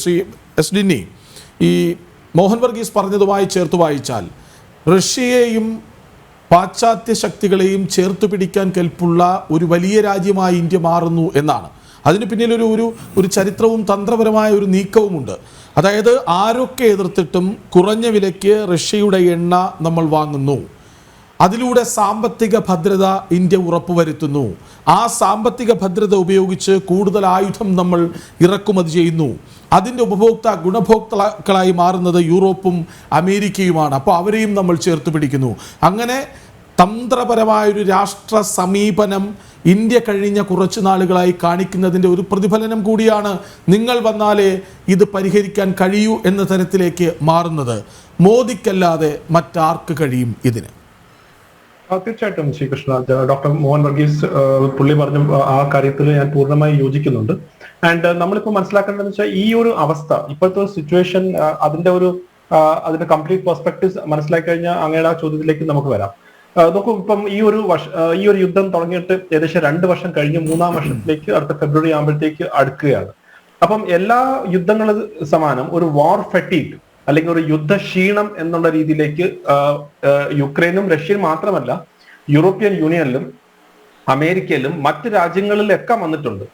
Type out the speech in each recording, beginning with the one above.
Shri S ഡിന്നി ഈ മോഹൻ വർഗീസ് പറഞ്ഞതുമായി ചേർത്ത് വായിച്ചാൽ റഷ്യയെയും പാശ്ചാത്യ ശക്തികളെയും ചേർത്ത് പിടിക്കാൻ കെൽപ്പുള്ള ഒരു വലിയ രാജ്യമായി ഇന്ത്യ മാറുന്നു എന്നാണ്. അതിന് പിന്നിൽ ഒരു ഒരു ഒരു ചരിത്രവും തന്ത്രപരമായ ഒരു നീക്കവുമുണ്ട്. അതായത് ആരൊക്കെ എതിർത്തിട്ടും കുറഞ്ഞ വിലയ്ക്ക് റഷ്യയുടെ എണ്ണ നമ്മൾ വാങ്ങുന്നു. അതിലൂടെ സാമ്പത്തിക ഭദ്രത ഇന്ത്യ ഉറപ്പുവരുത്തുന്നു. ആ സാമ്പത്തിക ഭദ്രത ഉപയോഗിച്ച് കൂടുതൽ ആയുധം നമ്മൾ ഇറക്കുമതി ചെയ്യുന്നു. അതിന്റെ ഉപഭോക്ത ഗുണഭോക്താക്കളായി മാറുന്നത് യൂറോപ്പും അമേരിക്കയുമാണ്. അപ്പോൾ അവരെയും നമ്മൾ ചേർത്ത് പിടിക്കുന്നു. അങ്ങനെ തന്ത്രപരമായൊരു രാഷ്ട്ര സമീപനം ഇന്ത്യ കഴിഞ്ഞ കുറച്ച് നാളുകളായി കാണിക്കുന്നതിന്റെ ഒരു പ്രതിഫലനം കൂടിയാണ് നിങ്ങൾ വന്നാലേ ഇത് പരിഹരിക്കാൻ കഴിയൂ എന്ന തരത്തിലേക്ക് മാറുന്നത്. മോദിക്കല്ലാതെ മറ്റാർക്ക് കഴിയും ഇതിന്? തീർച്ചയായിട്ടും ശ്രീകൃഷ്ണ. ഡോക്ടർ മോഹൻ വർഗീസ് പുള്ളി പറഞ്ഞ ആ കാര്യത്തിൽ ഞാൻ പൂർണമായി യോജിക്കുന്നുണ്ട്. ആൻഡ് നമ്മളിപ്പോൾ മനസ്സിലാക്കേണ്ടതെന്ന് വെച്ചാൽ ഈ ഒരു അവസ്ഥ ഇപ്പോഴത്തെ ഒരു സിറ്റുവേഷൻ അതിന്റെ ഒരു അതിന്റെ കംപ്ലീറ്റ് പെർസ്പെക്ടീവ് മനസ്സിലാക്കി കഴിഞ്ഞാൽ അങ്ങയുടെ ആ ചോദ്യത്തിലേക്ക് നമുക്ക് വരാം. നോക്കൂ ഇപ്പം ഈ ഒരു വർഷ ഈ ഒരു യുദ്ധം തുടങ്ങിയിട്ട് ഏകദേശം രണ്ട് വർഷം കഴിഞ്ഞ് മൂന്നാം വർഷത്തിലേക്ക് അടുത്ത ഫെബ്രുവരി ആകുമ്പോഴത്തേക്ക് അടുക്കുകയാണ്. അപ്പം എല്ലാ യുദ്ധങ്ങളും സമാനം ഒരു വാർ ഫെറ്റീഗ് അല്ലെങ്കിൽ ഒരു യുദ്ധക്ഷീണം എന്നുള്ള രീതിയിലേക്ക് യുക്രൈനും റഷ്യയും മാത്രമല്ല യൂറോപ്യൻ യൂണിയനിലും അമേരിക്കയിലും മറ്റ് രാജ്യങ്ങളിലൊക്കെ വന്നിട്ടുണ്ട്.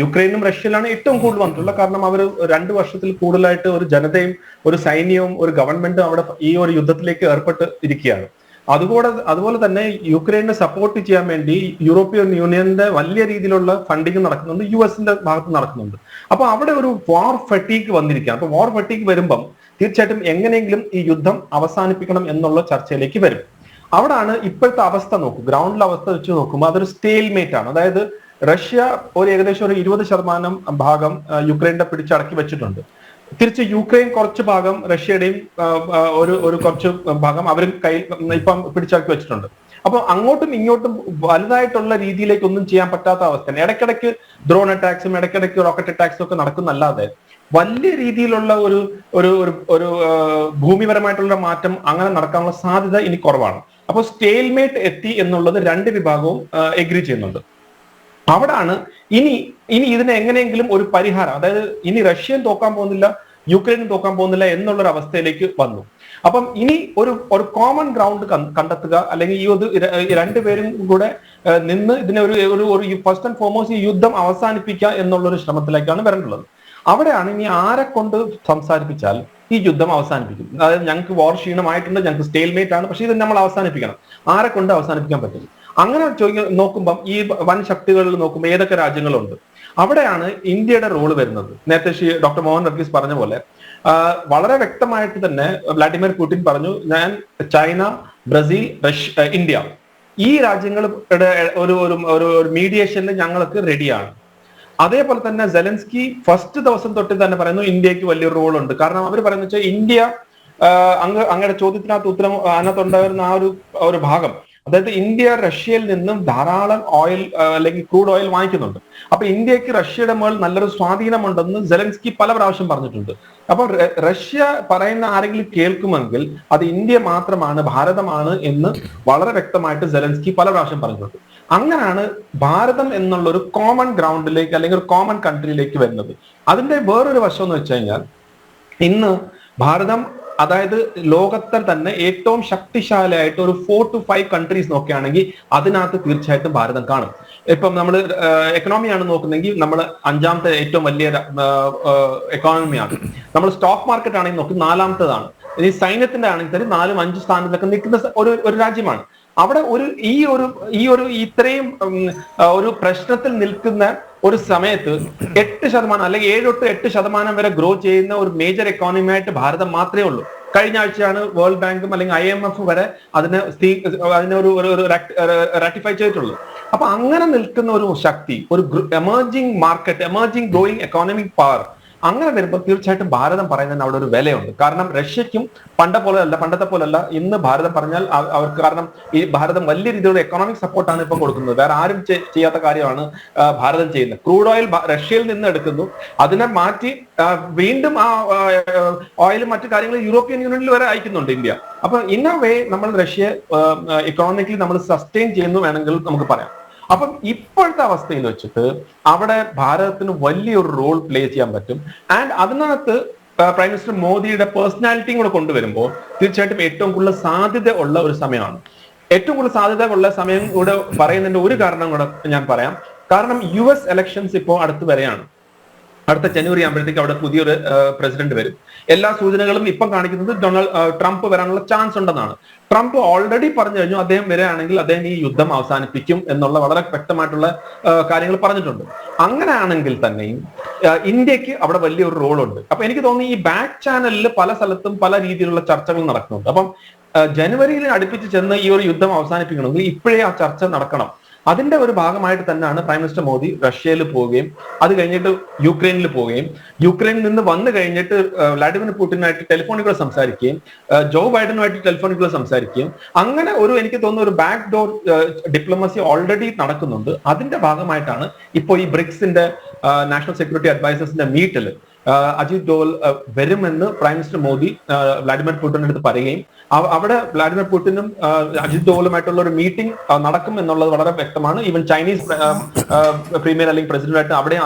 യുക്രൈനും റഷ്യയിലാണ് ഏറ്റവും കൂടുതൽ വന്നിട്ടുള്ളത്. കാരണം അവർ രണ്ട് വർഷത്തിൽ കൂടുതലായിട്ട് ഒരു ജനതയും ഒരു സൈന്യവും ഒരു ഗവൺമെന്റും അവിടെ ഈ ഒരു യുദ്ധത്തിലേക്ക് ഏർപ്പെട്ട് ഇരിക്കുകയാണ്. അതുപോലെ അതുപോലെ തന്നെ യുക്രൈനെ സപ്പോർട്ട് ചെയ്യാൻ വേണ്ടി യൂറോപ്യൻ യൂണിയന്റെ വലിയ രീതിയിലുള്ള ഫണ്ടിങ് നടക്കുന്നുണ്ട് യു എസിന്റെ ഭാഗത്ത് നടക്കുന്നുണ്ട്. അപ്പൊ അവിടെ ഒരു വാർ ഫെട്ടീക്ക് വന്നിരിക്കുകയാണ്. അപ്പൊ വാർ ഫെട്ടീക്ക് വരുമ്പം തീർച്ചയായിട്ടും എങ്ങനെയെങ്കിലും ഈ യുദ്ധം അവസാനിപ്പിക്കണം എന്നുള്ള ചർച്ചയിലേക്ക് വരും. അവിടാണ് ഇപ്പോഴത്തെ അവസ്ഥ നോക്കും. ഗ്രൗണ്ടിലെ അവസ്ഥ വെച്ച് നോക്കുമ്പോൾ അതൊരു സ്റ്റേൽമേറ്റ് ആണ്. അതായത് റഷ്യ ഒരു ഏകദേശം ഒരു ഇരുപത് ശതമാനം ഭാഗം യുക്രൈന്റെ പിടിച്ചടക്കി വെച്ചിട്ടുണ്ട്. തിരിച്ച് യുക്രൈൻ കുറച്ച് ഭാഗം റഷ്യയുടെയും ഒരു ഒരു കുറച്ച് ഭാഗം അവരും കയ്യിൽ ഇപ്പം പിടിച്ചാക്കി വെച്ചിട്ടുണ്ട്. അപ്പൊ അങ്ങോട്ടും ഇങ്ങോട്ടും വലുതായിട്ടുള്ള രീതിയിലേക്ക് ഒന്നും ചെയ്യാൻ പറ്റാത്ത അവസ്ഥയാണ്. ഇടയ്ക്കിടയ്ക്ക് ഡ്രോൺ അറ്റാക്സും ഇടയ്ക്കിടയ്ക്ക് റോക്കറ്റ് അറ്റാക്സും ഒക്കെ നടക്കുന്നല്ലാതെ വലിയ രീതിയിലുള്ള ഒരു ഒരു ഒരു ഒരു ഭൂമിപരമായിട്ടുള്ള മാറ്റം അങ്ങനെ നടക്കാനുള്ള സാധ്യത ഇനി കുറവാണ്. അപ്പോൾ സ്റ്റേൽമേറ്റ് എത്തി എന്നുള്ളത് രണ്ട് വിഭാഗവും എഗ്രി ചെയ്യുന്നുണ്ട്. അവിടാണ് ഇനി ഇനി ഇതിനെ എങ്ങനെയെങ്കിലും ഒരു പരിഹാരം അതായത് ഇനി റഷ്യൻ തോക്കാൻ പോകുന്നില്ല യുക്രൈനും തോക്കാൻ പോകുന്നില്ല എന്നുള്ള ഒരു അവസ്ഥയിലേക്ക് വന്നു. അപ്പം ഇനി ഒരു ഒരു കോമൺ ഗ്രൗണ്ട് കണ്ടെത്തുക അല്ലെങ്കിൽ ഈ ഒരു രണ്ടുപേരും കൂടെ നിന്ന് ഇതിനെ ഒരു ഒരു ഒരു ഫസ്റ്റ് ആൻഡ് ഫോർമോസ്റ്റ് ഈ യുദ്ധം അവസാനിപ്പിക്കുക എന്നുള്ള ഒരു ശ്രമത്തിലേക്കാണ് വരേണ്ടത് അവിടെയാണ് ഇനി ആരെ കൊണ്ട് സംസാരിപ്പിച്ചാൽ ഈ യുദ്ധം അവസാനിപ്പിക്കും. അതായത് ഞങ്ങൾക്ക് വാർ ക്ഷീണമായിട്ടുണ്ട് ഞങ്ങൾക്ക് സ്റ്റേൽമേറ്റ് ആണ് പക്ഷേ ഇത് നമ്മൾ അവസാനിപ്പിക്കണം. ആരെ കൊണ്ട് അവസാനിപ്പിക്കാൻ പറ്റും? അങ്ങനെ ചോദിക്ക നോക്കുമ്പം ഈ വൻ ശക്തികളിൽ നോക്കുമ്പോൾ ഏതൊക്കെ രാജ്യങ്ങളുണ്ട്? അവിടെയാണ് ഇന്ത്യയുടെ റോൾ വരുന്നത്. നേരത്തെ ശ്രീ ഡോക്ടർ മോഹൻ നർഗീസ് പറഞ്ഞ പോലെ വളരെ വ്യക്തമായിട്ട് തന്നെ വ്ളാഡിമിർ പുടിൻ പറഞ്ഞു ഞാൻ ചൈന ബ്രസീൽ റഷ്യ ഇന്ത്യ. ഈ രാജ്യങ്ങളുടെ ഒരു ഒരു ഒരു മീഡിയേഷനിൽ ഞങ്ങൾക്ക് റെഡിയാണ് അതേപോലെ തന്നെ സെലൻസ്കി ഫസ്റ്റ് ദിവസം തൊട്ട് തന്നെ പറയുന്നു ഇന്ത്യയ്ക്ക് വലിയൊരു റോൾ ഉണ്ട്. കാരണം അവർ പറയുന്നത് വെച്ചാൽ ഇന്ത്യ അങ്ങ് അങ്ങയുടെ ചോദ്യത്തിനകത്ത് ഉത്തരം അതിനകത്തുണ്ടായിരുന്ന ആ ഒരു ഒരു ഭാഗം അതായത് ഇന്ത്യ റഷ്യയിൽ നിന്നും ധാരാളം ഓയിൽ അല്ലെങ്കിൽ ക്രൂഡ് ഓയിൽ വാങ്ങിക്കുന്നുണ്ട്. അപ്പൊ ഇന്ത്യയ്ക്ക് റഷ്യയുടെ മേൽ നല്ലൊരു സ്വാധീനമുണ്ടെന്ന് സെലൻസ്കി പല പ്രാവശ്യം പറഞ്ഞിട്ടുണ്ട്. അപ്പൊ റഷ്യ പറയുന്ന ആരെങ്കിലും കേൾക്കുമെങ്കിൽ അത് ഇന്ത്യ മാത്രമാണ് ഭാരതമാണ് എന്ന് വളരെ വ്യക്തമായിട്ട് സെലൻസ്കി പല പ്രാവശ്യം പറഞ്ഞിട്ടുണ്ട്. അങ്ങനെയാണ് ഭാരതം എന്നുള്ള ഒരു കോമൺ ഗ്രൗണ്ടിലേക്ക് അല്ലെങ്കിൽ ഒരു കോമൺ കൺട്രിയിലേക്ക് വരുന്നത്. അതിന്റെ വേറൊരു വശം എന്ന് വെച്ച് കഴിഞ്ഞാൽ ഇന്ന് ഭാരതം അതായത് ലോകത്തിൽ തന്നെ ഏറ്റവും ശക്തിശാലിയായിട്ട് ഒരു ഫോർ ടു ഫൈവ് കൺട്രീസ് നോക്കുകയാണെങ്കിൽ അതിനകത്ത് തീർച്ചയായിട്ടും ഭാരതം കാണും. ഇപ്പം നമ്മൾ എക്കണോമിയാണ് നോക്കുന്നെങ്കിൽ നമ്മൾ അഞ്ചാമത്തെ ഏറ്റവും വലിയ എക്കോണമിയാണ് നമ്മൾ സ്റ്റോക്ക് മാർക്കറ്റ് ആണെങ്കിൽ നോക്കി നാലാമത്തേതാണ്. ഇനി സൈന്യത്തിന്റെ ആണെങ്കിൽ തന്നെ നാലും അഞ്ച് സ്ഥാനത്തൊക്കെ നിൽക്കുന്ന ഒരു ഒരു രാജ്യമാണ്. അവിടെ ഒരു ഈ ഒരു ഈ ഒരു ഇത്രയും ഒരു പ്രശ്നത്തിൽ നിൽക്കുന്ന ഒരു സമയത്ത് എട്ട് ശതമാനം അല്ലെങ്കിൽ ഏഴ് തൊട്ട് എട്ട് ശതമാനം വരെ ഗ്രോ ചെയ്യുന്ന ഒരു മേജർ എക്കോണമി ആയിട്ട് ഭാരതം മാത്രമേ ഉള്ളൂ. കഴിഞ്ഞ ആഴ്ചയാണ് വേൾഡ് ബാങ്കും അല്ലെങ്കിൽ ഐ എം എഫ് വരെ അതിനെ അതിനെ ഒരു റാറ്റിഫൈ ചെയ്തിട്ടുള്ളൂ അപ്പൊ അങ്ങനെ നിൽക്കുന്ന ഒരു ശക്തി ഒരു emerging market emerging growing economic power അങ്ങനെ വരുമ്പോൾ തീർച്ചയായിട്ടും ഭാരതം പറയുന്നതിന് അവിടെ ഒരു വിലയുണ്ട്. കാരണം റഷ്യയ്ക്കും പണ്ട പോലെയല്ല പണ്ടത്തെ പോലെയല്ല ഇന്ന് ഭാരതം പറഞ്ഞാൽ അവ- അവർക്ക് കാരണം ഈ ഭാരതം വലിയ രീതിയിലുള്ള എക്കണോമിക് സപ്പോർട്ടാണ് ഇപ്പം കൊടുക്കുന്നത്. വേറെ ആരും ചെയ്യാത്ത കാര്യമാണ് ഭാരതം ചെയ്യുന്നത്. ക്രൂഡ് ഓയിൽ റഷ്യയിൽ നിന്ന് എടുക്കുന്നു. അതിനെ മാറ്റി വീണ്ടും ആ ഓയിലും മറ്റു കാര്യങ്ങളും യൂറോപ്യൻ യൂണിയനിൽ വരെ അയക്കുന്നുണ്ട് ഇന്ത്യ. അപ്പൊ ഇൻ എ വേ നമ്മൾ റഷ്യയെ എക്കണോമിക്കലി നമ്മൾ സസ്റ്റെയിൻ ചെയ്യുന്നു വേണമെങ്കിൽ നമുക്ക് പറയാം. അപ്പം ഇപ്പോഴത്തെ അവസ്ഥയിൽ വെച്ചിട്ട് അവിടെ ഭാരതത്തിന് വലിയൊരു റോൾ പ്ലേ ചെയ്യാൻ പറ്റും. ആൻഡ് അതിനകത്ത് പ്രൈം മിനിസ്റ്റർ മോദിയുടെ പേഴ്സണാലിറ്റിയും കൂടെ കൊണ്ടുവരുമ്പോൾ തീർച്ചയായിട്ടും ഏറ്റവും കൂടുതൽ സാധ്യത ഉള്ള ഒരു സമയമാണ്. ഏറ്റവും കൂടുതൽ സാധ്യത ഉള്ള സമയം കൂടെ പറയുന്നതിന്റെ ഒരു കാരണം കൂടെ ഞാൻ പറയാം. കാരണം യു എസ് ഇലക്ഷൻസ് ഇപ്പോൾ അടുത്ത് വരെയാണ്. അടുത്ത ജനുവരി ആകുമ്പോഴത്തേക്ക് അവിടെ പുതിയൊരു പ്രസിഡന്റ് വരും. എല്ലാ സൂചനകളും ഇപ്പം കാണിക്കുന്നത് ഡൊണാൾഡ് ട്രംപ് വരാനുള്ള ചാൻസ് ഉണ്ടെന്നാണ്. ട്രംപ് ഓൾറെഡി പറഞ്ഞു കഴിഞ്ഞു അദ്ദേഹം വരികയാണെങ്കിൽ അദ്ദേഹം ഈ യുദ്ധം അവസാനിപ്പിക്കും എന്നുള്ള വളരെ വ്യക്തമായിട്ടുള്ള കാര്യങ്ങൾ പറഞ്ഞിട്ടുണ്ട്. അങ്ങനെയാണെങ്കിൽ തന്നെയും ഇന്ത്യയ്ക്ക് അവിടെ വലിയൊരു റോളുണ്ട്. അപ്പൊ എനിക്ക് തോന്നുന്നു ഈ ബാക്ക് ചാനലിൽ പല സ്ഥലത്തും പല രീതിയിലുള്ള ചർച്ചകൾ നടക്കുന്നുണ്ട്. അപ്പം ജനുവരിയിൽ അടുപ്പിച്ച് ചെന്ന് ഈ ഒരു യുദ്ധം അവസാനിപ്പിക്കണമെങ്കിൽ ഇപ്പോഴേ ആ ചർച്ച നടക്കണം. അതിന്റെ ഒരു ഭാഗമായിട്ട് തന്നെയാണ് പ്രൈം മിനിസ്റ്റർ മോദി റഷ്യയിൽ പോവുകയും അത് കഴിഞ്ഞിട്ട് യുക്രൈനിൽ പോവുകയും. യുക്രൈനിൽ നിന്ന് വന്നു കഴിഞ്ഞിട്ട് വ്ളാഡിമിർ പുടിനുമായിട്ട് ടെലിഫോണിൽ സംസാരിക്കുകയും ജോ ബൈഡനുമായിട്ട് ടെലിഫോണിൽ സംസാരിക്കുകയും. അങ്ങനെ ഒരു എനിക്ക് തോന്നുന്ന ഒരു ബാക്ക് ഡോർ ഡിപ്ലോമസി ഓൾറെഡി നടക്കുന്നുണ്ട്. അതിന്റെ ഭാഗമായിട്ടാണ് ഇപ്പോൾ ഈ ബ്രിക്സിന്റെ നാഷണൽ സെക്യൂരിറ്റി അഡ്വൈസേഴ്സിന്റെ മീറ്റിൽ അജിത് ഡോവൽ വരുമെന്ന് പ്രൈം മിനിസ്റ്റർ മോദി വ്ലാഡിമിർ പുടിന്റെ അടുത്ത് പറയുകയും അവ- അവിടെ വ്ളാഡിമിർ പുടിനും അജിത് ഡോവലുമായിട്ടുള്ള ഒരു മീറ്റിംഗ് നടക്കും എന്നുള്ളത് വളരെ വ്യക്തമാണ്. ഈവൻ ചൈനീസ് പ്രീമിയർ അല്ലെങ്കിൽ പ്രസിഡന്റായിട്ട് അവിടെ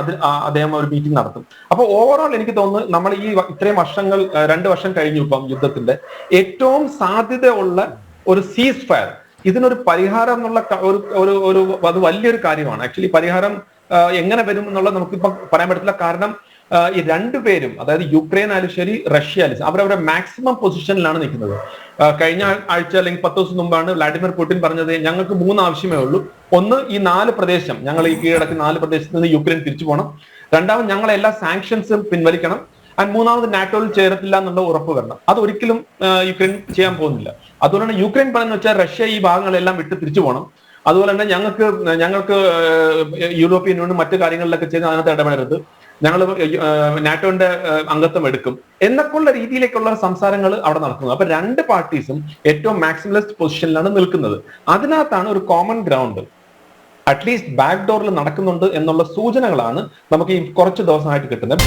അദ്ദേഹം ഒരു മീറ്റിംഗ് നടത്തും. അപ്പൊ ഓവറോൾ എനിക്ക് തോന്നുന്നു നമ്മൾ ഈ ഇത്രയും വർഷങ്ങൾ രണ്ട് വർഷം കഴിഞ്ഞു ഇപ്പം യുദ്ധത്തിന്റെ ഏറ്റവും സാധ്യതയുള്ള ഒരു സീസ് ഫയർ ഇതിനൊരു പരിഹാരം എന്നുള്ള ഒരു ഒരു അത് വലിയൊരു കാര്യമാണ്. ആക്ച്വലി പരിഹാരം എങ്ങനെ വരും എന്നുള്ളത് നമുക്കിപ്പം പറയാൻ പറ്റില്ല കാരണം ഈ രണ്ടുപേരും അതായത് യുക്രൈൻ ആയാലും ശരി റഷ്യ ആയാലും അവരവരുടെ മാക്സിമം പൊസിഷനിലാണ് നിൽക്കുന്നത്. കഴിഞ്ഞ ആഴ്ച അല്ലെങ്കിൽ പത്ത് ദിവസം മുമ്പാണ് വ്ളാഡിമിർ പുടിൻ പറഞ്ഞത് ഞങ്ങൾക്ക് മൂന്ന് ആവശ്യമേ ഉള്ളൂ. ഒന്ന് ഈ നാല് പ്രദേശം ഞങ്ങൾ ഈ കീഴടക്കി നാല് പ്രദേശത്ത് നിന്ന് യുക്രൈൻ തിരിച്ചു പോകണം. രണ്ടാമത് ഞങ്ങൾ എല്ലാ സാങ്ഷൻസും പിൻവലിക്കണം. ആൻഡ് മൂന്നാമത് നാറ്റോയിൽ ചേരത്തില്ല എന്നുള്ള ഉറപ്പ് വരണം. അത് ഒരിക്കലും യുക്രൈൻ ചെയ്യാൻ പോകുന്നില്ല. അതുകൊണ്ടാണ് യുക്രൈൻ പറയുന്നത് വെച്ചാൽ റഷ്യ ഈ ഭാഗങ്ങളെല്ലാം വിട്ട് തിരിച്ചു പോകണം. അതുപോലെ തന്നെ ഞങ്ങൾക്ക് ഞങ്ങൾക്ക് യൂറോപ്യൻ യൂണിയൻ മറ്റു കാര്യങ്ങളിലൊക്കെ ചെയ്ത് അതിനകത്ത് ഇടപെടരുത്. ഞങ്ങൾ നാറ്റോന്റെ അംഗത്വം എടുക്കും എന്നൊക്കെയുള്ള രീതിയിലേക്കുള്ള സംസാരങ്ങൾ അവിടെ നടക്കുന്നത്. അപ്പൊ രണ്ട് പാർട്ടീസും ഏറ്റവും മാക്സിമലിസ്റ്റ് പൊസിഷനിലാണ് നിൽക്കുന്നത്. അതിനകത്താണ് ഒരു common ground at least back ഡോറിൽ നടക്കുന്നുണ്ട് എന്നുള്ള സൂചനകളാണ് നമുക്ക് ഈ കുറച്ച് ദിവസമായിട്ട് കിട്ടുന്നത്.